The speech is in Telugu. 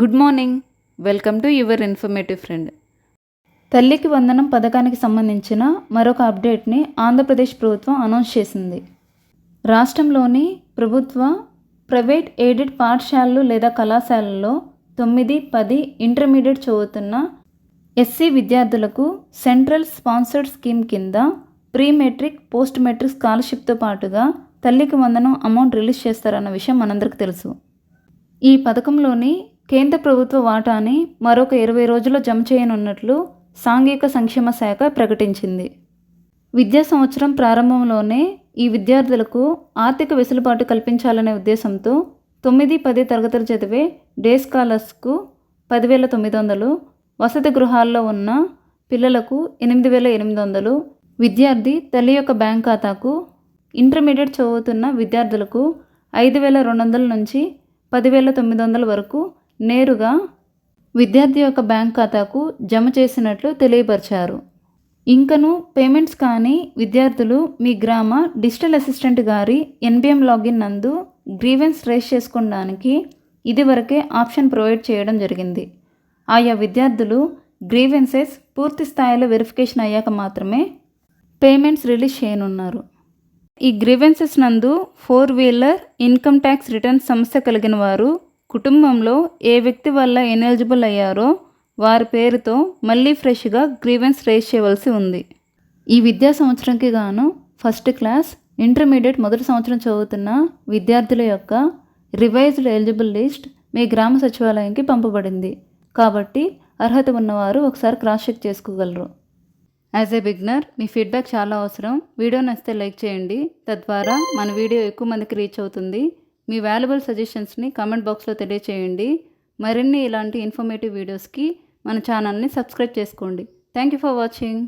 Good morning. Welcome to your informative friend. తల్లికి వందనం పథకానికి సంబంధించిన మరొక అప్డేట్ని ఆంధ్రప్రదేశ్ ప్రభుత్వం అనౌన్స్ చేసింది. రాష్ట్రంలోని ప్రభుత్వ ప్రైవేట్ ఎయిడెడ్ పాఠశాలలు లేదా కళాశాలల్లో తొమ్మిది పది ఇంటర్మీడియట్ చదువుతున్న ఎస్సీ విద్యార్థులకు సెంట్రల్ స్పాన్సర్డ్ స్కీమ్ కింద ప్రీ మెట్రిక్ పోస్ట్ మెట్రిక్ స్కాలర్షిప్తో పాటుగా తల్లికి వందనం అమౌంట్ రిలీజ్ చేస్తారన్న విషయం మనందరికీ తెలుసు. ఈ పథకంలోని కేంద్ర ప్రభుత్వ వాటాని మరొక ఇరవై రోజుల్లో జమ చేయనున్నట్లు సాంఘిక సంక్షేమ శాఖ ప్రకటించింది. విద్యా సంవత్సరం ప్రారంభంలోనే ఈ విద్యార్థులకు ఆర్థిక వెసులుబాటు కల్పించాలనే ఉద్దేశంతో తొమ్మిది పది తరగతులు చదివే డే స్కాలర్స్కు పదివేల తొమ్మిది వందలు వసతి గృహాల్లో ఉన్న పిల్లలకు ఎనిమిది వేల ఎనిమిది వందలు విద్యార్థి తల్లి యొక్క బ్యాంక్ ఖాతాకు ఇంటర్మీడియట్ చదువుతున్న విద్యార్థులకు ఐదు వేల రెండు వందల నుంచి పదివేల తొమ్మిది వందల వరకు నేరుగా విద్యార్థి యొక్క బ్యాంక్ ఖాతాకు జమ చేసినట్లు తెలియపరిచారు. ఇంకను పేమెంట్స్ కానీ విద్యార్థులు మీ గ్రామ డిజిటల్ అసిస్టెంట్ గారి ఎన్బిఎం లాగిన్ నందు గ్రీవెన్స్ రేస్ చేసుకోవడానికి ఇదివరకే ఆప్షన్ ప్రొవైడ్ చేయడం జరిగింది. ఆయా విద్యార్థులు గ్రీవెన్సెస్ పూర్తి స్థాయిలో వెరిఫికేషన్ అయ్యాక మాత్రమే పేమెంట్స్ రిలీజ్ చేయనున్నారు. ఈ గ్రీవెన్సెస్ నందు four wheeler income tax return సమస్య కలిగిన వారు కుటుంబంలో ఏ వ్యక్తి వల్ల ఎనెలిజిబుల్ అయ్యారో వారి పేరుతో మళ్ళీ ఫ్రెష్గా గ్రీవెన్స్ రేస్ చేయవలసి ఉంది. ఈ విద్యా సంవత్సరంకి గాను ఫస్ట్ క్లాస్ ఇంటర్మీడియట్ మొదటి సంవత్సరం చదువుతున్న విద్యార్థుల యొక్క రివైజ్డ్ ఎలిజిబుల్ లిస్ట్ మీ గ్రామ సచివాలయంకి పంపబడింది. కాబట్టి అర్హత ఉన్నవారు ఒకసారి క్రాస్ చెక్ చేసుకోగలరు. యాజ్ ఏ బిగ్నర్ మీ ఫీడ్బ్యాక్ చాలా అవసరం. వీడియో నచ్చితే లైక్ చేయండి. తద్వారా మన వీడియో ఎక్కువ మందికి రీచ్ అవుతుంది. మీ వాల్యుబుల్ సజెషన్స్ని కామెంట్ బాక్స్లో తెలియచేయండి. మరిన్ని ఇలాంటి ఇన్ఫర్మేటివ్ వీడియోస్కి మన ఛానల్ని సబ్స్క్రైబ్ చేసుకోండి. Thank you for watching